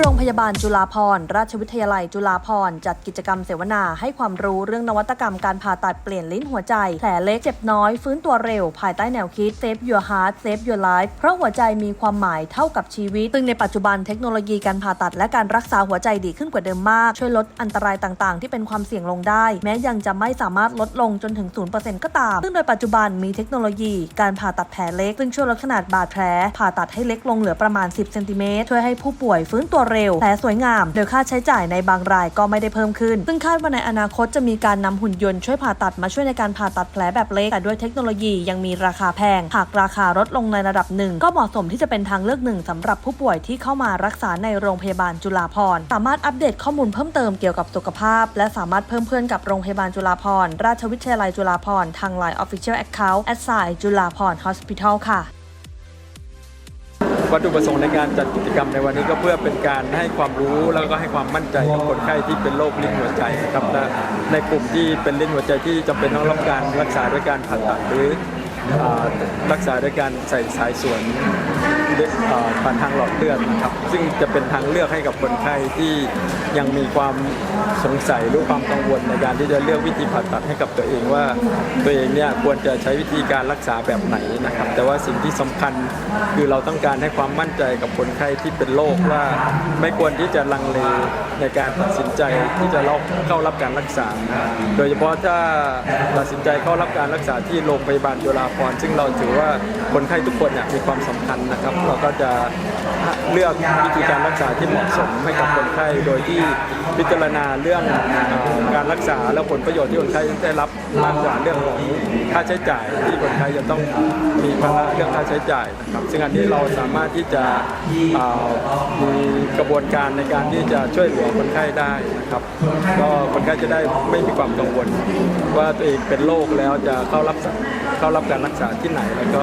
โรงพยาบาลจุฬาภรราชวิทยาลัยจุฬาภรจัดกิจกรรมเสวนาให้ความรู้เรื่องนวัตกรรมการผ่าตัดเปลี่ยนลิ้นหัวใจ แผลเล็กเจ็บน้อย ฟื้นตัวเร็ว ภายใต้แนวคิด Save Your Heart Save Your Life เพราะหัวใจมีความหมายเท่ากับชีวิต ซึ่งในปัจจุบันเทคโนโลยีการผ่าตัดและการรักษาหัวใจดีขึ้นกว่าเดิมมาก ช่วยลดอันตรายต่างๆ ที่เป็นความเสี่ยงลงได้ แม้ยังจะไม่สามารถลดลงจนถึง 0%ก็ตาม ซึ่งโดยปัจจุบันมีเทคโนโลยี การผ่าตัดแผลเล็กซึ่งช่วยลดขนาดบาดแผลผ่าตัดให้เล็กลงเหลือประมาณ 10 เซนติเมตรช่วยให้ผู้ป่วยฟื้นตัวเร็วแผลสวยงามโดยค่าใช้จ่ายในบางรายก็ไม่ได้เพิ่มขึ้น ซึ่งคาดว่าในอนาคตจะมีการนำหุ่นยนต์ช่วยผ่าตัดมาช่วยในการผ่าตัดแผลแบบเล็ก แต่ด้วยเทคโนโลยียังมีราคาแพง หากราคาลดลงในระดับหนึ่ง ก็เหมาะสมที่จะเป็นทางเลือกหนึ่งสำหรับผู้ป่วยที่เข้ามารักษาในโรงพยาบาลจุฬาภรณ์สามารถอัปเดตข้อมูลเพิ่มเติมเกี่ยวกับสุขภาพ และสามารถเพิ่มเพื่อนกับโรงพยาบาลจุฬาภรณ์ราชวิทยาลัยจุฬาภรณ์ทาง Line Official Account a s s i จุฬาภรณ์ Hospital ค่ะ วัตถุประสงค์ในการจัดกิจกรรมในวันนี้ก็เพื่อเป็นการให้ความรู้แล้วก็ให้ความมั่นใจกับคนไข้ที่เป็นโรคลิ้นหัวใจนะครับและในกลุ่มที่เป็นลิ้นหัวใจที่จำเป็นต้องรับการรักษาด้วยการผ่าตัดหรือ รักษาด้วยการใส่สายสวนผ่านทางหลอดเลือดนะครับ ซึ่งจะเป็นทางเลือกให้กับคนไข้ที่ยังมีความสงสัยหรือความกังวลในการที่จะเลือกวิธีผ่าตัดให้กับตัวเองว่า ตัวเองเนี่ยควรจะใช้วิธีการรักษาแบบไหนนะครับ แต่ว่าสิ่งที่สำคัญคือเราต้องการให้ความมั่นใจกับคนไข้ที่เป็นโรคว่า ไม่ควรที่จะลังเลในการตัดสินใจที่จะเข้ารับการรักษา โดยเฉพาะถ้าตัดสินใจเข้ารับการรักษาที่โรงพยาบาลจุฬาภรซึ่งเราถือว่าคนไข้ทุกคนเนี่ยมีความสำคัญนะครับ เราก็จะเลือกวิธีการรักษาที่เหมาะสมให้กับคนไข้ โดยที่พิจารณาเรื่องอการรักษาและผลประโยชน์ที่คนไข้ได้รับมากกว่าเรื่องของค่าใช้จ่ายที่คนไข้จะต้องมีภาระเรื่องค่าใช้จ่ายนะครับ ซึ่งอันนี้เราสามารถที่จะมีกระบวนการในการที่จะช่วยเหลือคนไข้ได้นะครับ ก็คนไข้จะได้ไม่มีความกังวล ว่าตัวเองเป็นโรคแล้วจะเข้ารับ เข้ารับการรักษาที่ไหน แล้วก็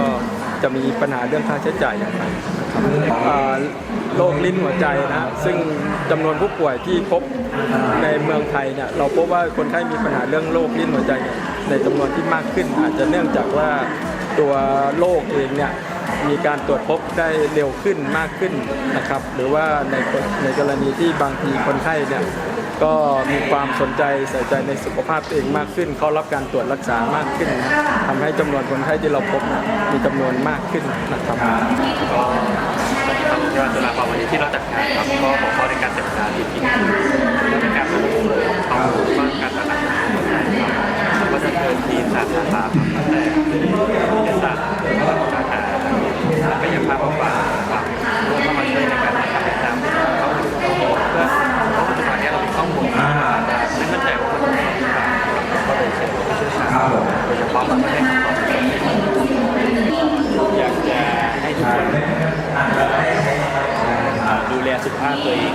จะมีปัญหาเรื่องค่าใช้จ่ายอย่างไรโรคลิ้นหัวใจนะ ซึ่งจำนวนผู้ป่วยที่พบในเมืองไทยเนี่ยเราพบว่าคนไข้มีปัญหาเรื่องโรคลิ้นหัวใจ ในจำนวนที่มากขึ้น อาจจะเนื่องจากว่าตัวโรคเองเนี่ย มีการตรวจพบได้เร็วขึ้นมากขึ้นนะครับ หรือว่าในในกรณีที่บางทีคนไข้เนี่ยก็มีความสนใจใส่ใจในสุขภาพตัวเองมากขึ้น เขารับการตรวจรักษามากขึ้นนะทำให้จำนวนคนไข้ที่เราพบมีจำนวนมากขึ้นนะครับก็สวัสดีครับยาบาลจุฬาภรณ์วันนี้ที่เราจัดงานครับก็หัวข้อในการจัดงานที่ผิดก็เป็นการรู้ความรู้บ้างการตลาดครับก็จะเกิดทีมสาขาครับตั้งแต่วิทยาศาสตร์สาขาและกายภาพบำบัดครับร่วมเข้ามาช่วยในการทำกิจกรรมข้อมูลเพื่อเพราะปัจจุบันนี้เรามีข้อมูลที่อาจจะไม่มั่นใจว่าคนไหนครับก็เลยเชิญผู้เชี่ยวชาญโดยเฉพาะมาให้คำตอบในเรื่องนี้อยากจะให้ทุกคน อ่า ดูแลสุขภาพตัวเอง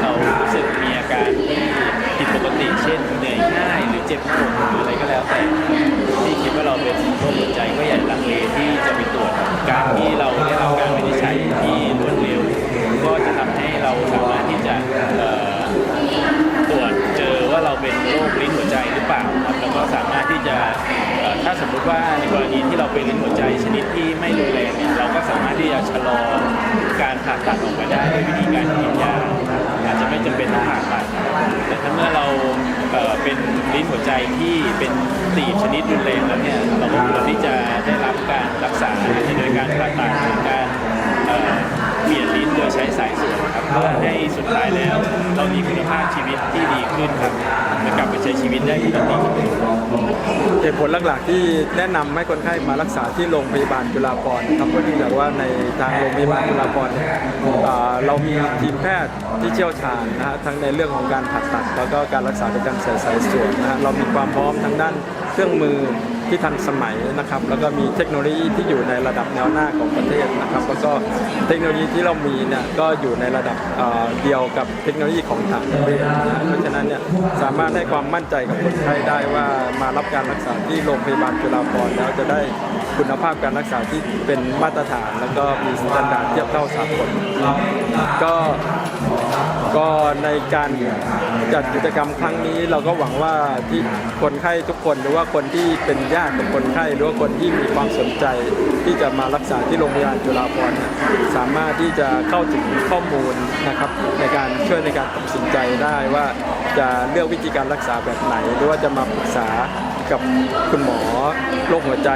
เรารู้สึกมีอาการที่ผิดปกติเช่นเหนื่อยง่ายหรือเจ็บหน้าอกหรืออะไรก็แล้วแต่ที่คิดว่าเราเป็นโรคหัวใจก็อย่าลังเลที่จะไปตรวจการที่เราได้รับการวินิจฉัยที่รวดเร็ว ก็จะทำให้เราสามารถที่จะตรวจเจอว่าเราเป็นโรคลิ้นหัวใจหรือเปล่าครับแล้วก็สามารถที่จะถ้าสมมุติว่าในกรณีที่เราเป็นลิ้นหัวใจชนิดที่ไม่รุนแรง สามารถที่จะชะลอการผ่าตัดออกมาได้ด้วยวิธีการกินยาอาจจะไม่จำเป็นต้องผ่าตัดแต่ถ้าเมื่อเราเอ่อเป็นลิ้นหัวใจที่เป็นตีบชนิดรุนแรงแล้วเนี่ยเราก็ควรที่จะได้รับการรักษาโดยการผ่าตัดหรือการเอ่อเปลี่ยนลิ้นโดยใช้สายส่วนครับเพื่อให้สุดท้ายแล้วเรามีคุณภาพชีวิตที่ดีขึ้นครับ ใช้ชีวิตได้ปกติเหตุผลหลักๆที่แนะนำให้คนไข้มารักษาที่โรงพยาบาลจุฬาภรณ์ครับก็เนื่องจากว่าในทางโรงพยาบาลจุฬาภรณ์เนี่ยเรามีทีมแพทย์ที่เชี่ยวชาญนะฮะทั้งในเรื่องของการผ่าตัด แล้วก็การรักษาด้วยการใส่สายส่วนนะฮะเรามีความพร้อมทางด้านเครื่องมือ ที่ทันสมัยนะครับ แล้วก็มีเทคโนโลยีที่อยู่ในระดับแนวหน้าของประเทศนะครับแล้วก็เทคโนโลยีที่เรามีเนี่ยก็อยู่ในระดับเดียวกับเทคโนโลยีของต่างประเทศนะเพราะฉะนั้นเนี่ยสามารถให้ความมั่นใจกับคนไข้ได้ว่ามารับการรักษาที่โรงพยาบาลจุฬาภรณ์แล้วจะได้ คุณภาพการรักษาที่เป็นมาตรฐาน แล้วก็มีมาตรฐานเทียบเท่าสากลก็ก็ในการจัดกิจกรรมครั้งนี้เราก็หวังว่าที่คนไข้ทุกคนหรือว่าคนที่เป็นญาติของคนไข้หรือว่าคนที่มีความสนใจ ที่จะมารักษาที่โรงพยาบาลจุฬาภรณ์สามารถที่จะเข้าถึงข้อมูลนะครับ ในการช่วยในการตัดสินใจได้ว่าจะเลือกวิธีการรักษาแบบไหน หรือว่าจะมาปรึกษา กับคุณหมอโรคหัวใจ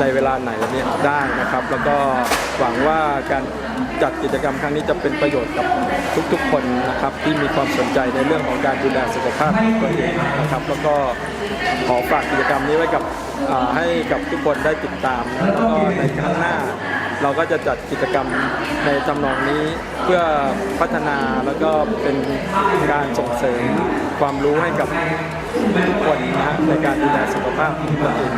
ในเวลาไหนเนี่ยได้นะครับ แล้วก็หวังว่าการจัดกิจกรรมครั้งนี้จะเป็นประโยชน์กับทุกๆ คนนะครับ ที่มีความสนใจในเรื่องของการดูแลสุขภาพตัวเองนะครับ แล้วก็ขอฝากกิจกรรมนี้ไว้กับให้กับทุกคนได้ติดตามแล้วก็ในครั้งหน้าเราก็จะจัดกิจกรรมในทำนองนี้เพื่อพัฒนาแล้วก็เป็นการส่งเสริม ความรู้ให้กับทุกคนนะฮะในการดูแลสุขภาพของตัวเอง